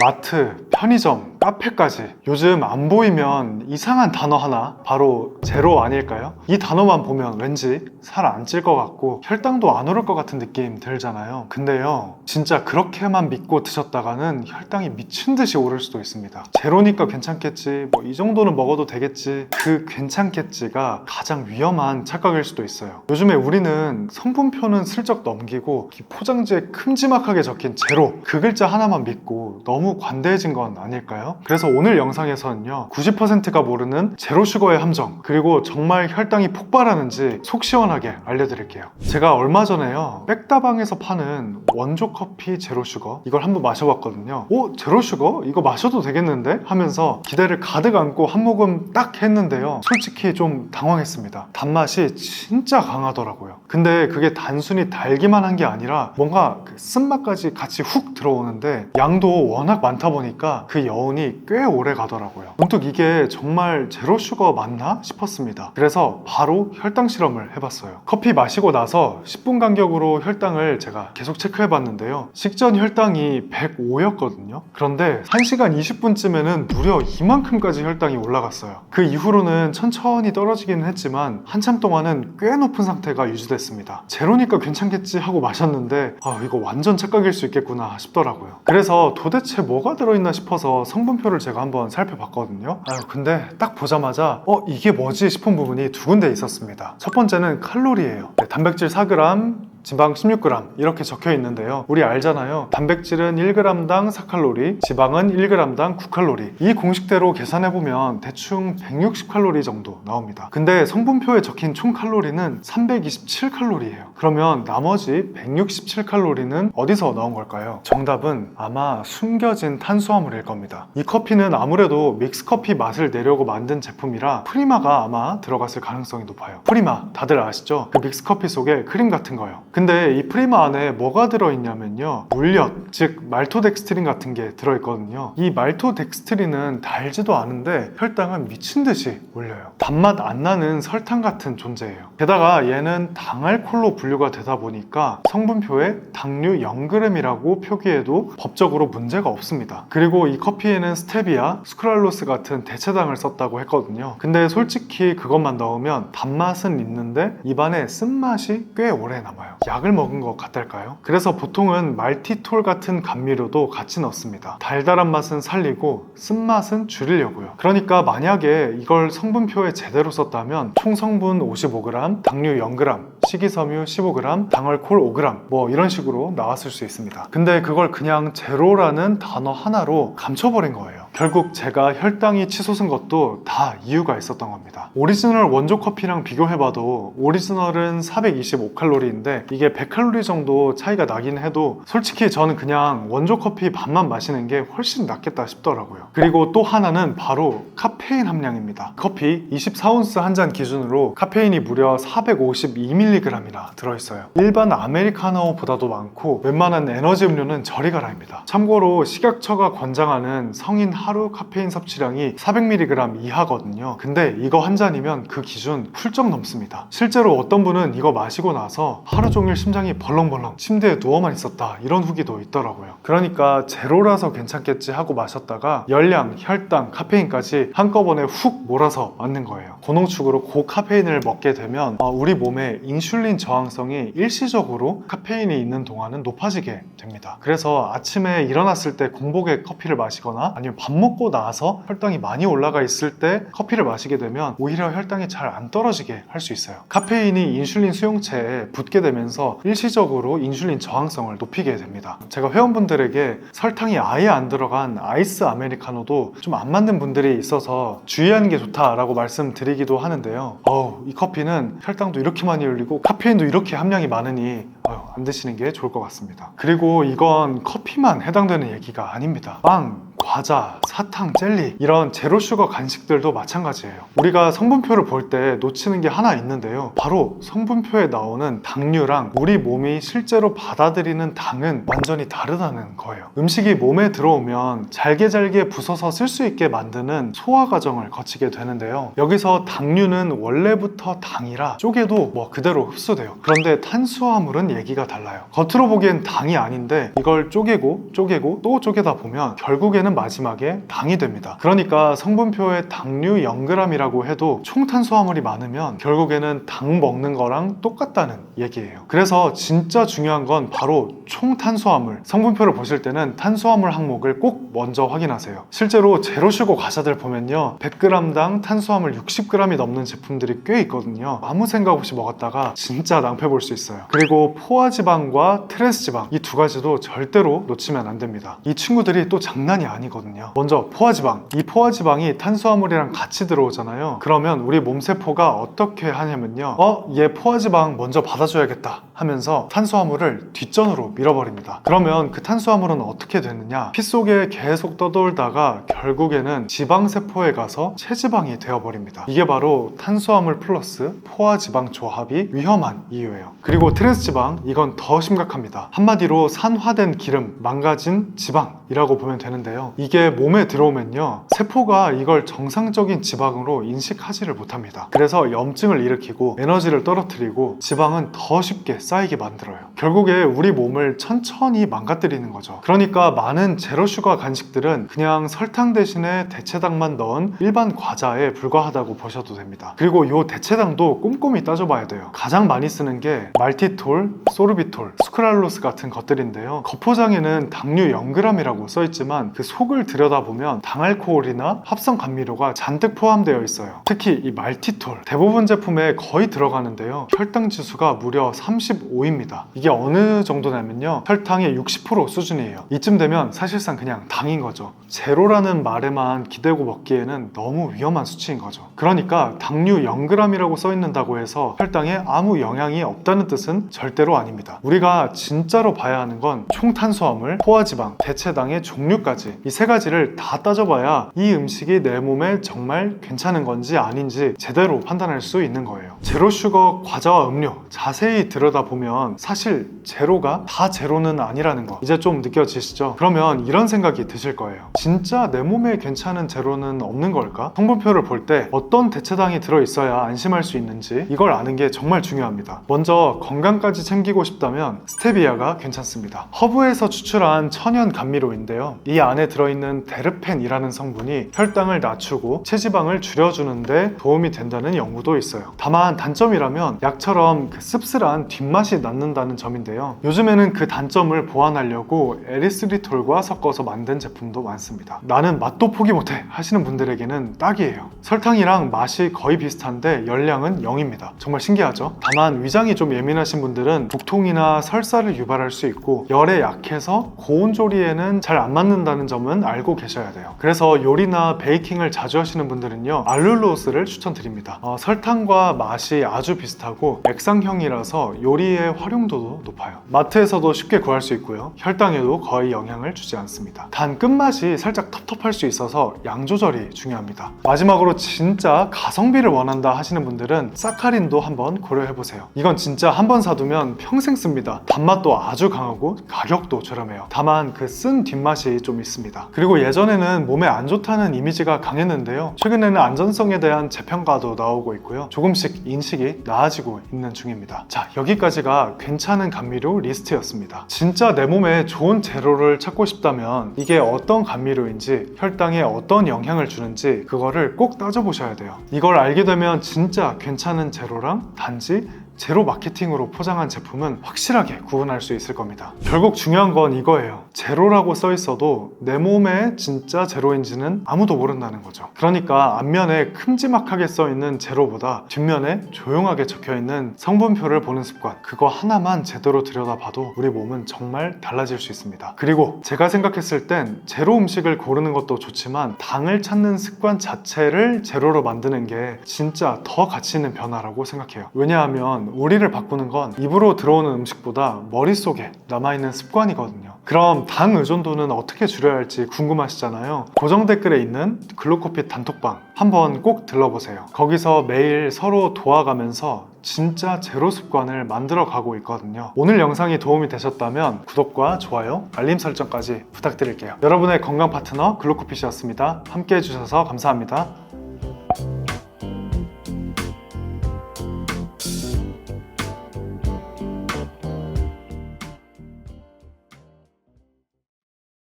마트, 편의점, 카페까지 요즘 안 보이면 이상한 단어 하나 바로 제로 아닐까요? 이 단어만 보면 왠지 살 안 찔 것 같고 혈당도 안 오를 것 같은 느낌 들잖아요. 근데요, 진짜 그렇게만 믿고 드셨다가는 혈당이 미친 듯이 오를 수도 있습니다. 제로니까 괜찮겠지, 뭐 이 정도는 먹어도 되겠지. 그 괜찮겠지가 가장 위험한 착각일 수도 있어요. 요즘에 우리는 성분표는 슬쩍 넘기고 이 포장지에 큼지막하게 적힌 제로 그 글자 하나만 믿고 너무 관대해진 건 아닐까요? 그래서 오늘 영상에서는요 90%가 모르는 제로 슈거의 함정 그리고 정말 혈당이 폭발하는지 속 시원하게 알려드릴게요. 제가 얼마 전에요 백다방에서 파는 원조 커피 제로 슈거 이걸 한번 마셔봤거든요. 오 제로 슈거 이거 마셔도 되겠는데 하면서 기대를 가득 안고 한 모금 딱 했는데요. 솔직히 좀 당황했습니다. 단맛이 진짜 강하더라고요. 근데 그게 단순히 달기만 한 게 아니라 뭔가 그 쓴맛까지 같이 훅 들어오는데 양도 워낙 많다 보니까 그 여운이 꽤 오래 가더라고요. 문득 이게 정말 제로 슈거 맞나 싶었습니다. 그래서 바로 혈당 실험을 해봤어요. 커피 마시고 나서 10분 간격으로 혈당을 제가 계속 체크해봤는데요. 식전 혈당이 105였거든요. 그런데 1시간 20분쯤에는 무려 이만큼까지 혈당이 올라갔어요. 그 이후로는 천천히 떨어지기는 했지만 한참 동안은 꽤 높은 상태가 유지됐습니다. 제로니까 괜찮겠지 하고 마셨는데 아 이거 완전 착각일 수 있겠구나 싶더라고요. 그래서 도대체 뭐가 들어있나 싶어서 성분 표를 제가 한번 살펴봤거든요. 아 근데 딱 보자마자 어 이게 뭐지 싶은 부분이 두 군데 있었습니다. 첫 번째는 칼로리예요. 네, 단백질 4g, 지방 16g 이렇게 적혀 있는데요. 우리 알잖아요. 단백질은 1g당 4칼로리, 지방은 1g당 9칼로리. 이 공식대로 계산해 보면 대충 160칼로리 정도 나옵니다. 근데 성분표에 적힌 총 칼로리는 327칼로리예요. 그러면 나머지 167칼로리는 어디서 나온 걸까요? 정답은 아마 숨겨진 탄수화물일 겁니다. 이 커피는 아무래도 믹스커피 맛을 내려고 만든 제품이라 프리마가 아마 들어갔을 가능성이 높아요. 프리마 다들 아시죠? 그 믹스커피 속에 크림 같은 거요. 근데 이 프리마 안에 뭐가 들어있냐면요. 물엿, 즉 말토덱스트린 같은 게 들어있거든요. 이 말토덱스트린은 달지도 않은데 혈당은 미친 듯이 올려요. 단맛 안 나는 설탕 같은 존재예요. 게다가 얘는 당알콜로 분류가 되다 보니까 성분표에 당류 0g이라고 표기해도 법적으로 문제가 없습니다. 그리고 이 커피에는 스테비아, 스크랄로스 같은 대체당을 썼다고 했거든요. 근데 솔직히 그것만 넣으면 단맛은 있는데 입안에 쓴맛이 꽤 오래 남아요. 약을 먹은 것 같달까요? 그래서 보통은 말티톨 같은 감미료도 같이 넣습니다. 달달한 맛은 살리고 쓴맛은 줄이려고요. 그러니까 만약에 이걸 성분표에 제대로 썼다면 총 성분 55g, 당류 0g, 식이섬유 15g, 당얼콜 5g 뭐 이런 식으로 나왔을 수 있습니다. 근데 그걸 그냥 제로라는 단어 하나로 감춰버린 거예요. 결국 제가 혈당이 치솟은 것도 다 이유가 있었던 겁니다. 오리지널 원조 커피랑 비교해봐도 오리지널은 425칼로리인데 이게 100칼로리 정도 차이가 나긴 해도 솔직히 저는 그냥 원조 커피 반만 마시는 게 훨씬 낫겠다 싶더라고요. 그리고 또 하나는 바로 카페인 함량입니다. 커피 24온스 한 잔 기준으로 카페인이 무려 452mg이나 들어있어요. 일반 아메리카노보다도 많고 웬만한 에너지 음료는 저리 가라입니다. 참고로 식약처가 권장하는 성인 하루 카페인 섭취량이 400mg 이하거든요. 근데 이거 한 잔이면 그 기준 훌쩍 넘습니다. 실제로 어떤 분은 이거 마시고 나서 하루 종일 심장이 벌렁벌렁 침대에 누워만 있었다 이런 후기도 있더라고요. 그러니까 제로라서 괜찮겠지 하고 마셨다가 열량, 혈당, 카페인까지 한꺼번에 훅 몰아서 맞는 거예요. 고농축으로 고카페인을 먹게 되면 어, 우리 몸에 인슐린 저항성이 일시적으로 카페인이 있는 동안은 높아지게 됩니다. 그래서 아침에 일어났을 때 공복에 커피를 마시거나 아니면 밥 먹고 나서 혈당이 많이 올라가 있을 때 커피를 마시게 되면 오히려 혈당이 잘 안 떨어지게 할 수 있어요. 카페인이 인슐린 수용체에 붙게 되면서 일시적으로 인슐린 저항성을 높이게 됩니다. 제가 회원분들에게 설탕이 아예 안 들어간 아이스 아메리카노도 좀 안 맞는 분들이 있어서 주의하는 게 좋다라고 말씀드리기도 하는데요. 어우, 이 커피는 혈당도 이렇게 많이 올리고 카페인도 이렇게 함량이 많으니 어휴, 안 드시는 게 좋을 것 같습니다. 그리고 이건 커피만 해당되는 얘기가 아닙니다. 빵, 과자, 사탕, 젤리 이런 제로 슈거 간식들도 마찬가지예요. 우리가 성분표를 볼 때 놓치는 게 하나 있는데요. 바로 성분표에 나오는 당류랑 우리 몸이 실제로 받아들이는 당은 완전히 다르다는 거예요. 음식이 몸에 들어오면 잘게 잘게 부숴서 쓸 수 있게 만드는 소화 과정을 거치게 되는데요. 여기서 당류는 원래부터 당이라 쪼개도 뭐 그대로 흡수돼요. 그런데 탄수화물은 얘기가 달라요. 겉으로 보기엔 당이 아닌데 이걸 쪼개고 쪼개고 또 쪼개다 보면 결국에는 마지막에 당이 됩니다. 그러니까 성분표에 당류 0g이라고 해도 총 탄수화물이 많으면 결국에는 당 먹는 거랑 똑같다는 얘기예요. 그래서 진짜 중요한 건 바로 총 탄수화물. 성분표를 보실 때는 탄수화물 항목을 꼭 먼저 확인하세요. 실제로 제로 슈거 과자들 보면요. 100g당 탄수화물 60g이 넘는 제품들이 꽤 있거든요. 아무 생각 없이 먹었다가 진짜 낭패 볼 수 있어요. 그리고 포화지방과 트랜스지방 이 두 가지도 절대로 놓치면 안 됩니다. 이 친구들이 또 장난이 아니 거든요. 먼저 포화지방. 이 포화지방이 탄수화물이랑 같이 들어오잖아요. 그러면 우리 몸세포가 어떻게 하냐면요. 어, 얘 포화지방 먼저 받아줘야겠다 하면서 탄수화물을 뒷전으로 밀어버립니다. 그러면 그 탄수화물은 어떻게 되느냐? 피 속에 계속 떠돌다가 결국에는 지방세포에 가서 체지방이 되어버립니다. 이게 바로 탄수화물 플러스 포화지방 조합이 위험한 이유예요. 그리고 트랜스지방, 이건 더 심각합니다. 한마디로 산화된 기름, 망가진 지방 이라고 보면 되는데요. 이게 몸에 들어오면요. 세포가 이걸 정상적인 지방으로 인식하지를 못합니다. 그래서 염증을 일으키고 에너지를 떨어뜨리고 지방은 더 쉽게 쌓이게 만들어요. 결국에 우리 몸을 천천히 망가뜨리는 거죠. 그러니까 많은 제로슈가 간식들은 그냥 설탕 대신에 대체당만 넣은 일반 과자에 불과하다고 보셔도 됩니다. 그리고 이 대체당도 꼼꼼히 따져봐야 돼요. 가장 많이 쓰는 게 말티톨, 소르비톨, 스크랄로스 같은 것들인데요. 겉포장에는 당류 0g이라고 써있지만 그 속을 들여다보면 당알코올이나 합성 감미료가 잔뜩 포함되어 있어요. 특히 이 말티톨 대부분 제품에 거의 들어가는데요. 혈당 지수가 무려 35입니다. 이게 어느 정도냐면요. 혈당의 60% 수준이에요. 이쯤 되면 사실상 그냥 당인 거죠. 제로라는 말에만 기대고 먹기에는 너무 위험한 수치인 거죠. 그러니까 당류 0g이라고 써 있는다고 해서 혈당에 아무 영향이 없다는 뜻은 절대로 아닙니다. 우리가 진짜로 봐야 하는 건 총탄수화물, 포화지방, 대체당의 종류까지 이 세 가지를 다 따져봐야 이 음식이 내 몸에 정말 괜찮은 건지 아닌지 제대로 판단할 수 있는 거예요. 제로 슈거 과자와 음료 자세히 들여다보면 사실 제로가 다 제로는 아니라는 거 이제 좀 느껴지시죠? 그러면 이런 생각이 드실 거예요. 진짜 내 몸에 괜찮은 제로는 없는 걸까? 성분표를 볼 때 어떤 대체당이 들어있어야 안심할 수 있는지 이걸 아는 게 정말 중요합니다. 먼저 건강까지 챙기고 싶다면 스테비아가 괜찮습니다. 허브에서 추출한 천연 감미료인데요. 이 안에 들어있는 데르펜이라는 성분이 혈당을 낮추고 체지방을 줄여주는데 도움이 된다는 연구도 있어요. 다만 단점이라면 약처럼 그 씁쓸한 뒷맛이 남는다는 점인데요. 요즘에는 그 단점을 보완하려고 에리스리톨과 섞어서 만든 제품도 많습니다. 나는 맛도 포기 못해 하시는 분들에게는 딱이에요. 설탕이랑 맛이 거의 비슷한데 열량은 0입니다. 정말 신기하죠? 다만 위장이 좀 예민하신 분들은 복통이나 설사를 유발할 수 있고 열에 약해서 고온 조리에는 잘 안 맞는다는 점은 알고 계셔야 돼요. 그래서 요리나 베이킹을 자주 하시는 분들은요 알룰로스를 추천드립니다. 어, 설탕과 맛이 아주 비슷하고 액상형이라서 요리의 활용도도 높아요. 마트에서도 쉽게 구할 수 있고요. 혈당에도 거의 영향을 주지 않습니다. 단 끝맛이 살짝 텁텁할 수 있어서 양 조절이 중요합니다. 마지막으로 진짜 가성비를 원한다 하시는 분들은 사카린도 한번 고려해 보세요. 이건 진짜 한 번 사두면 평생 씁니다. 단맛도 아주 강하고 가격도 저렴해요. 다만 그 쓴 뒷맛이 좀 있습니다. 그리고 예전에는 몸에 안 좋다는 이미지가 강했는데요. 최근에는 안전성에 대한 재평가도 나오고 있고요. 조금씩 인식이 나아지고 있는 중입니다. 자, 여기까지가 괜찮은 감미료 리스트였습니다. 진짜 내 몸에 좋은 재료를 찾고 싶다면 이게 어떤 감미료 인지 혈당에 어떤 영향을 주는지 그거를 꼭 따져보셔야 돼요. 이걸 알게 되면 진짜 괜찮은 재료랑 단지 제로 마케팅으로 포장한 제품은 확실하게 구분할 수 있을 겁니다. 결국 중요한 건 이거예요. 제로라고 써 있어도 내 몸에 진짜 제로인지는 아무도 모른다는 거죠. 그러니까 앞면에 큼지막하게 써 있는 제로보다 뒷면에 조용하게 적혀 있는 성분표를 보는 습관, 그거 하나만 제대로 들여다봐도 우리 몸은 정말 달라질 수 있습니다. 그리고 제가 생각했을 땐 제로 음식을 고르는 것도 좋지만 당을 찾는 습관 자체를 제로로 만드는 게 진짜 더 가치 있는 변화라고 생각해요. 왜냐하면 우리를 바꾸는 건 입으로 들어오는 음식보다 머릿속에 남아있는 습관이거든요. 그럼 당 의존도는 어떻게 줄여야 할지 궁금하시잖아요. 고정 댓글에 있는 글루코핏 단톡방 한번 꼭 들러보세요. 거기서 매일 서로 도와가면서 진짜 제로 습관을 만들어 가고 있거든요. 오늘 영상이 도움이 되셨다면 구독과 좋아요, 알림 설정까지 부탁드릴게요. 여러분의 건강 파트너 글루코핏이었습니다. 함께 해주셔서 감사합니다.